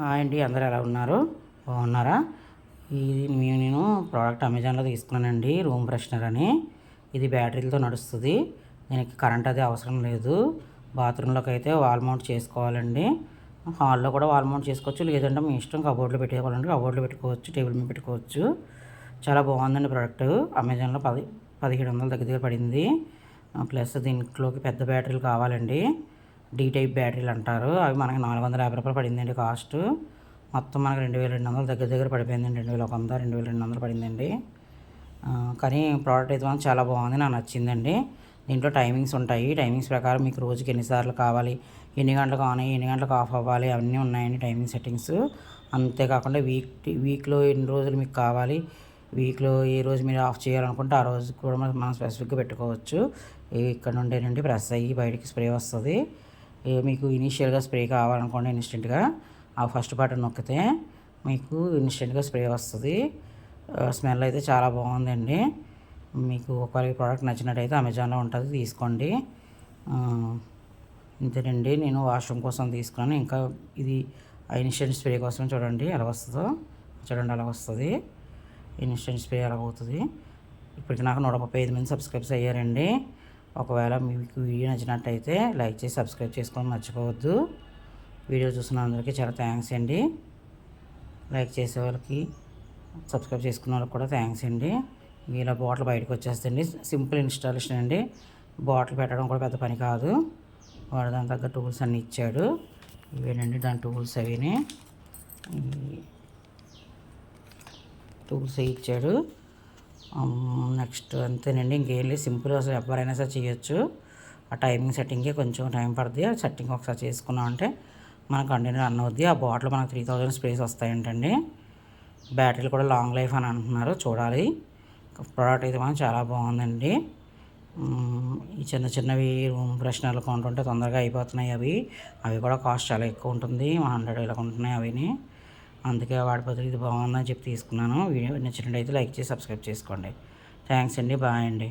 Hi అండి అందరు ఎలా ఉన్నారు? బాగున్నారా? ఇది మేము నేను ప్రోడక్ట్ అమెజాన్లో తీసుకున్నానండి రూమ్ ఫ్రెషనర్ అని. ఇది బ్యాటరీలతో నడుస్తుంది. దీనికి కరెంట్ అది అవసరం లేదు. బాత్రూంలోకి అయితే వాల్ మౌంట్ చేసుకోవాలండి. హాల్లో కూడా వాల్ మౌంట్ చేసుకోవచ్చు. లేదంటే మీ ఇష్టం కబోర్డ్లో పెట్టుకోవాలంటే కబోర్డ్లో పెట్టుకోవచ్చు టేబుల్ మీద పెట్టుకోవచ్చు. చాలా బాగుందండి ప్రోడక్ట్. అమెజాన్లో పది పదిహేడు వందల దగ్గర దగ్గర పడింది. ప్లస్ దీంట్లోకి పెద్ద బ్యాటరీలు కావాలండి. డీ టైప్ బ్యాటరీలు అంటారు. అవి మనకి నాలుగు వందల యాభై రూపాయలు పడిందండి కాస్ట్. మొత్తం మనకి రెండు వేల రెండు వందల దగ్గర దగ్గర పడిపోయిందండి. రెండు వేల ఒక వంద రెండు వేల రెండు వందలు పడిందండి. కానీ ప్రోడక్ట్ అయితే మాత్రం చాలా బాగుంది నాకు నచ్చిందండి. దీంట్లో టైమింగ్స్ ఉంటాయి. టైమింగ్స్ ప్రకారం మీకు రోజుకి ఎన్నిసార్లు కావాలి ఎన్ని గంటలకు ఆన్ అయ్యి ఎన్ని గంటలకు ఆఫ్ అవ్వాలి అవన్నీ ఉన్నాయండి టైమింగ్ సెట్టింగ్స్. అంతేకాకుండా వీక్ వీక్లో ఎన్ని రోజులు మీకు కావాలి వీక్లో ఏ రోజు మీరు ఆఫ్ చేయాలనుకుంటే ఆ రోజు కూడా మనం స్పెసిఫిక్గా పెట్టుకోవచ్చు. ఇక్కడ నుండేనండి ప్రెస్ అయ్యి బయటికి స్ప్రే వస్తుంది. మీకు ఇనీషియల్గా స్ప్రే కావాలనుకోండి ఇన్స్టెంట్గా ఆ ఫస్ట్ బటన్ నొక్కితే మీకు ఇన్స్టెంట్గా స్ప్రే వస్తుంది. స్మెల్ అయితే చాలా బాగుందండి. మీకు ఒకవేళ ప్రోడక్ట్ నచ్చినట్టయితే అమెజాన్లో ఉంటుంది తీసుకోండి. ఇంతేనండి. నేను వాష్రూమ్ కోసం తీసుకున్నాను. ఇంకా ఇది ఇన్స్టెంట్ స్ప్రే కోసం చూడండి ఎలా వస్తుందో. చూడండి అలా వస్తుంది. ఇన్స్టెంట్ స్ప్రే ఎలా అవుతుంది. ఇప్పటికి నాకు నూట ముప్పై ఐదు మంది సబ్స్క్రైబ్స్ అయ్యారండి. ఒకవేళ మీకు వీడియో నచ్చినట్టయితే లైక్ చేసి సబ్స్క్రైబ్ చేసుకోవడం మర్చిపోవద్దు. వీడియో చూసిన అందరికీ చాలా థ్యాంక్స్ అండి. లైక్ చేసే వాళ్ళకి సబ్స్క్రైబ్ చేసుకున్న వాళ్ళకి కూడా థ్యాంక్స్ అండి. ఇలా బాటిల్ బయటకు వచ్చేస్తుంది సింపుల్ ఇన్స్టాలేషన్ అండి. బాటిల్ పెట్టడం కూడా పెద్ద పని కాదు. వాడు దాని తగ్గ టూల్స్ అన్నీ ఇచ్చాడు. ఇవేనండి దాని టూల్స్ అవిని. టూల్స్ ఇచ్చాడు. నెక్స్ట్ అంతేనండి. ఇంకేం లేదు. సింపుల్ అసలు ఎవరైనా సరే చేయొచ్చు. ఆ టైమింగ్ సెట్టింగ్కే కొంచెం టైం పడుతుంది ఆ సెట్టింగ్ ఒకసారి చేసుకున్నాం అంటే మన కంటిన్యూ రన్ అవుద్ది. ఆ బాటిల్ మనకు త్రీ థౌజండ్ స్పేస్ వస్తాయంటండి. బ్యాటరీలు కూడా లాంగ్ లైఫ్ అని అంటున్నారు. చూడాలి. ప్రోడక్ట్ అయితే మనం చాలా బాగుందండి. ఈ చిన్న చిన్నవి రూమ్ ఫ్రెషనర్లు కొంటుంటే తొందరగా అయిపోతున్నాయి అవి. అవి కూడా కాస్ట్ చాలా ఎక్కువ ఉంటుంది. హండ్రెడ్ ఇలా ఉంటున్నాయి అవిని. అందుకే వాడి బదులు ఇది బాగుందని చెప్పి తీసుకున్నాను. వీడియో నచ్చినట్టయితే లైక్ చేసి సబ్స్క్రైబ్ చేసుకోండి. థ్యాంక్స్ అండి. బాయ్ అండి.